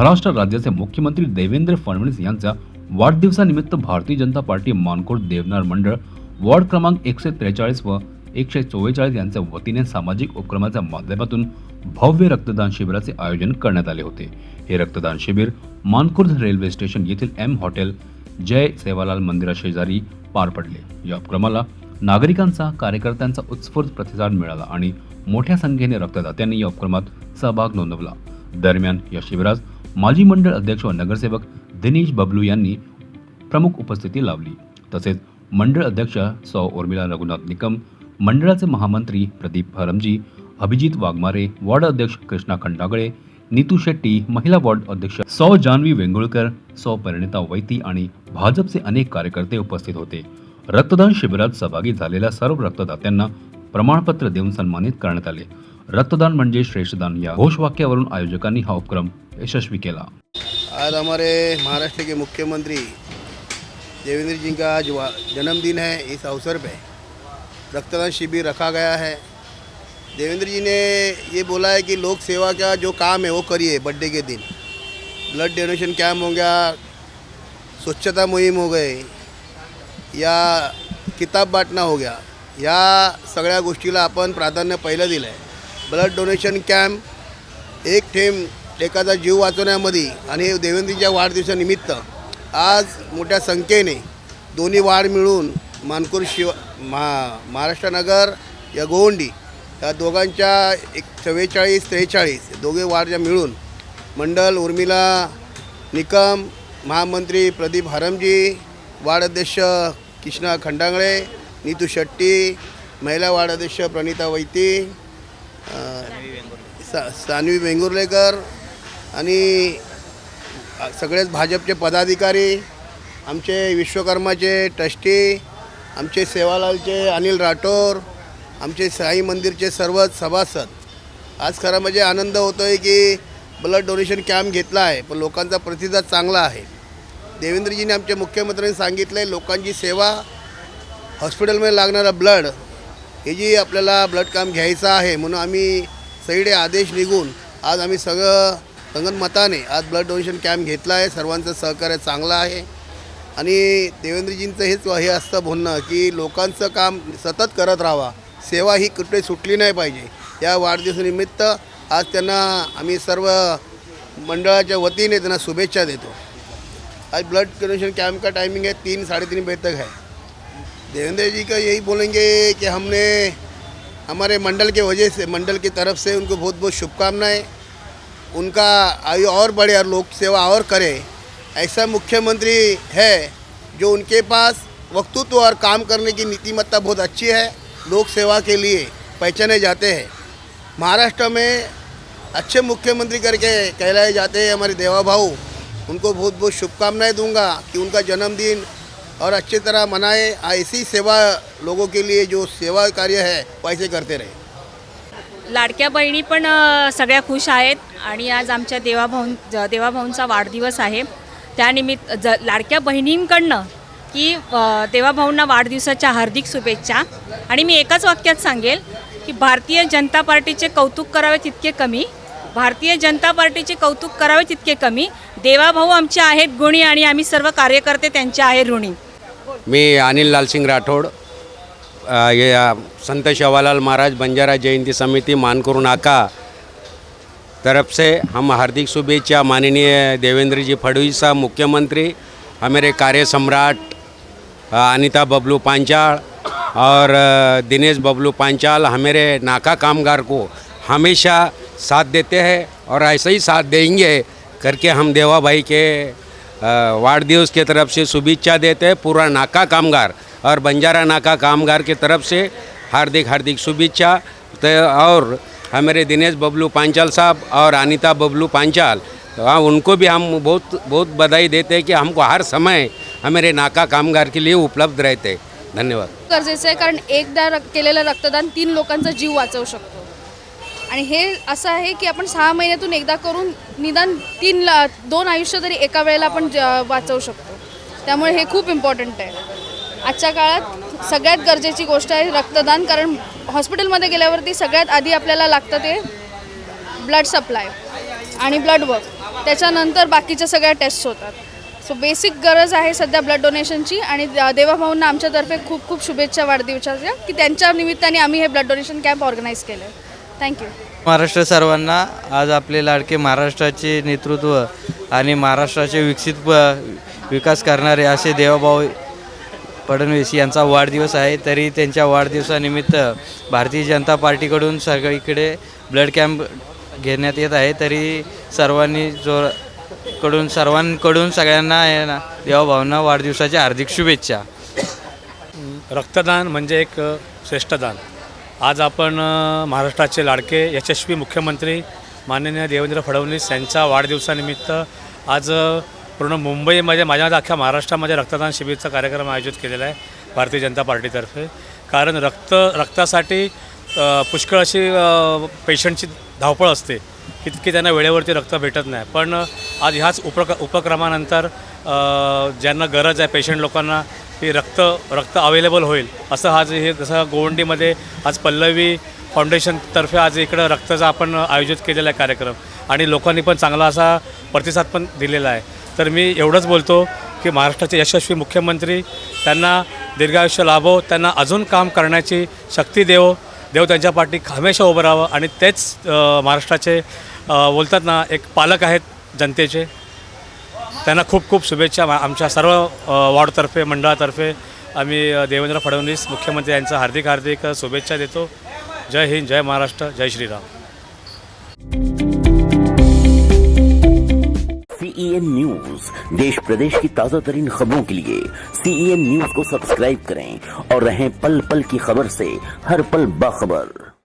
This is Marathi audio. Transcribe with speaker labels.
Speaker 1: महाराष्ट्र राज्याचे मुख्यमंत्री देवेंद्र फडणवीस यांचा वाढदिवसानिमित्त भारतीय जनता पार्टी मानकोट देवनार मंडळ वॉर्ड क्रमांक एकशे त्रेचाळीस व एकशे चव्वेचाळीस यांच्या वतीने सामाजिक उपक्रमाच्या माध्यमातून भव्य रक्तदान शिबिराचे आयोजन करण्यात आले होते. हे रक्तदान शिबिर मानकुर्द रेल्वे स्टेशन येथील एम हॉटेल जय सेवालाल मंदिराशेजारी पार पडले. या उपक्रमाला नागरिकांचा कार्यकर्त्यांचा उत्स्फूर्त प्रतिसाद मिळाला आणि मोठ्या संख्येने रक्तदात्यांनी या उपक्रमात सहभाग नोंदवला. दरम्यान या शिबिरात माजी मंडळ अध्यक्ष व नगरसेवक दिनेश बबलू यांनी प्रमुख उपस्थिती लावली. तसेच मंडळ अध्यक्ष सौ उर्मिला रघुनाथ निकम मंडळाचे महामंत्री प्रदीप हरमजी अभिजित वाघमारे वॉर्ड अध्यक्ष कृष्णा खंडागळे नीतू शेट्टी महिला वॉर्ड अध्यक्ष सौ जानवी वेंगुळकर सौ परिणिता वैती आणि भाजपचे अनेक कार्यकर्ते उपस्थित होते. रक्तदान शिबिरात सहभागी झालेल्या सर्व रक्तदात्यांना प्रमाणपत्र देऊन सन्मानित करण्यात आले. रक्तदान म्हणजे श्रेष्ठदान या घोषवाक्यावरून आयोजकांनी हा उपक्रम यशस्वी केला.
Speaker 2: आज हमारे महाराष्ट्र के मुख्यमंत्री देवेंद्र जी का आज जन्मदिन है, इस अवसर पे रक्तदान शिविर रखा गया है। देवेंद्र जी ने ये बोला है कि लोक सेवा का जो काम है वो करिए बर्थडे के दिन। ब्लड डोनेशन कैम्प हो गया स्वच्छता मुहिम हो गई, या किताब बांटणं हो गया, या सगळ्या गोष्टीला आपण प्राधान्य पहिलं दिलं आहे ब्लड डोनेशन कॅम्प एक थेंब एखादा जीव वाचवण्यामध्ये आणि देवेंद्रजीच्या वाढदिवसानिमित्त आज मोठ्या संख्येने दोन्ही वाढ मिळून मानपूर शिव महा महाराष्ट्रनगर या गोवंडी या दोघांच्या एक चव्वेचाळीस त्रेचाळीस दोघे वाढच्या मिळून मंडल उर्मिला निकम महामंत्री प्रदीप हरमजी वार्ड अध्यक्ष कृष्णा खंडांगळे नीतू शेट्टी महिला वार्ड अध्यक्ष प्रणिता वैती सा सानवी वेंगुर्लेकर आणि सगळेच भाजपचे पदाधिकारी आमचे विश्वकर्माचे ट्रस्टी आमचे सेवालालचे अनिल राठोर आमचे साई मंदिरचे सर्व सभासद. आज खरं म्हणजे आनंद होतो आहे की ब्लड डोनेशन कॅम्प घेतला आहे पण लोकांचा प्रतिसाद चांगला आहे. देवेंद्रजीने आमच्या मुख्यमंत्र्यांनी सांगितलं आहे लोकांची सेवा हॉस्पिटलमध्ये लागणारा ब्लड हे जी आपल्याला ब्लड काम घ्यायचं आहे म्हणून आम्ही सगळे आदेश निघून आज आम्ही सगळं संगनमताने आज ब्लड डोनेशन कॅम्प घेतला आहे. सर्वांचं सहकार्य चांगलं आहे. आणि देवेंद्रजींचं हेच हे असतं बोलणं की लोकांचं काम सतत करत राहावा. सेवा ही कुठे सुटली नाही पाहिजे. या वाढदिवसानिमित्त आज त्यांना आम्ही सर्व मंडळाच्या वतीने त्यांना शुभेच्छा देतो. आज ब्लड डोनेशन कॅम्प का टायमिंग आहे? तीन साडेतीन तीन आहे. तक देवेंद्र जी का यही बोलेंगे कि हमने हमारे मंडल के वजह से, मंडल की तरफ़ से उनको बहुत बहुत शुभकामनाएँ। उनका आयु और बढ़े और लोक सेवा और करे। ऐसा मुख्यमंत्री है जो उनके पास वक्तृत्व और काम करने की नीतिमत्ता बहुत अच्छी है, लोक सेवा के लिए पहचाने जाते हैं। महाराष्ट्र में अच्छे मुख्यमंत्री करके कहलाए जाते हैं हमारे देवा भाऊ। उनको बहुत बहुत शुभकामनाएँ दूँगा कि उनका जन्मदिन और अच्छी तरह मनाए ऐसी सेवा लोगों के लिए जो सेवा कार्य है वैसे करते रहे।
Speaker 3: लाडक्या बहिणी पण सगळ्या खुश आहेत आणि आज आमच्या देवाभाऊन ज- देवाभाऊंचा वाढदिवस आहे. त्यानिमित्त ज लाडक्या बहिणींकडनं की देवाभाऊंना वाढदिवसाच्या हार्दिक शुभेच्छा. आणि मी एकाच वाक्यात सांगेल की भारतीय जनता पार्टीचे कौतुक करावे तितके कमी. भारतीय जनता पार्टीचे कौतुक करावे तितके कमी. देवाभाऊ आमचे आहेत गुणी आणि आम्ही सर्व कार्यकर्ते त्यांचे आहे ऋणी.
Speaker 4: मी अनिल लालसिंग राठोड अ, ये संत शवालाल महाराज बंजारा जयंती समिति मानकुर नाका तरफ़ से हम हार्दिक शुभेच्छा माननीय देवेंद्र जी फडणवीस साहब मुख्यमंत्री हमारे कार्य सम्राट अनिता बबलू पांचाल और दिनेश बबलू पांचाल हमारे नाका कामगार को हमेशा साथ देते हैं और ऐसे ही साथ देंगे करके हम देवा भाई के वाढदिवस के तरफ से शुभेच्छा देते हैं पूरा नाका कामगार और बंजारा नाका कामगार के तरफ से हार्दिक हार्दिक शुभेच्छा। तो और हमारे दिनेश बबलू पांचाल साहब और अनिता बबलू पांचाल हाँ उनको भी हम बहुत बहुत बधाई देते हैं कि हमको हर समय हमारे नाका कामगार के लिए उपलब्ध रहते धन्यवाद।
Speaker 5: गरजेचं आहे कारण एकदा रक केलेलं रक्तदान तीन लोकांचा जीव वाचवू शकतो. आणि हे असं आहे की आपण सहा महिन्यातून एकदा करून निदान तीन ला दोन आयुष्य तरी एका वेळेला आपण ज- वाचवू शकतो. त्यामुळे हे खूप इम्पॉर्टंट आहे. आजच्या काळात सगळ्यात गरजेची गोष्ट आहे रक्तदान कारण हॉस्पिटलमध्ये गेल्यावरती सगळ्यात आधी आपल्याला लागतं ते ब्लड सप्लाय आणि ब्लड वर्क त्याच्यानंतर बाकीच्या सगळ्या टेस्ट होतात. सो बेसिक गरज आहे सध्या ब्लड डोनेशनची आणि देवाभाऊंना आमच्यातर्फे खूप खूप शुभेच्छा वाढदिवसाच्या की त्यांच्या निमित्ताने आम्ही हे ब्लड डोनेशन कॅम्प ऑर्गनाईज केलं आहे थँक्यू
Speaker 6: महाराष्ट्र सर्वांना आज आपले लाडके महाराष्ट्राचे नेतृत्व आणि महाराष्ट्राचे विकसित प- विकास करणारे असे देवाभाऊ फडणवीस यांचा वाढदिवस आहे. तरी त्यांच्या वाढदिवसानिमित्त भारतीय जनता पार्टीकडून सगळीकडे ब्लड कॅम्प घेण्यात येत आहे. तरी सर्वांनी जो कडून सर्वांकडून सगळ्यांना आहे ना देवाभाऊंना वाढदिवसाच्या हार्दिक शुभेच्छा.
Speaker 7: रक्तदान म्हणजे एक श्रेष्ठदान. आज आपण महाराष्ट्राचे लाडके यशस्वी मुख्यमंत्री माननीय देवेंद्र फडणवीस यांच्या वाढदिवसानिमित्त आज पूर्ण मुंबईमध्ये माझ्या अख्ख्या महाराष्ट्रामध्ये रक्तदान शिबिरचा कार्यक्रम आयोजित केलेला आहे भारतीय जनता पार्टीतर्फे. कारण रक्त रक्तासाठी पुष्कळ अशी पेशंटची धावपळ असते की की त्यांना वेळेवरती रक्त भेटत नाही. पण आज ह्याच उपक उपक्रमानंतर ज्यांना गरज आहे पेशंट लोकांना की रक्त रक्त अवेलेबल होईल. असं आज हे जसं गोवंडीमध्ये आज पल्लवी फाउंडेशनतर्फे आज इकडं रक्ताचा आपण आयोजित केलेला आहे कार्यक्रम. आणि लोकांनी पण चांगला असा प्रतिसाद पण दिलेला आहे. तर मी एवढंच बोलतो की महाराष्ट्राचे यशस्वी मुख्यमंत्री त्यांना दीर्घायुष्य लाभो त्यांना अजून काम करण्याची शक्ती देवो देव त्यांच्या पाठी हमेशा उभं राहावं. आणि तेच महाराष्ट्राचे बोलतात ना एक पालक आहेत जनतेचे. त्यांना खूप खूप शुभेच्छा. आमच्या सर्व वॉर्डतर्फे मंडळातर्फे आम्ही देवेंद्र फडणवीस मुख्यमंत्री यांचा हार्दिक हार्दिक शुभेच्छा देतो. जय हिंद जय महाराष्ट्र जय श्रीराम.
Speaker 8: सीईएन न्यूज देश प्रदेश की ताजा तरीन खबरों के लिए सीईएन न्यूज को सब्सक्राइब करें और रहें पल पल की खबर से हर पल बाखबर।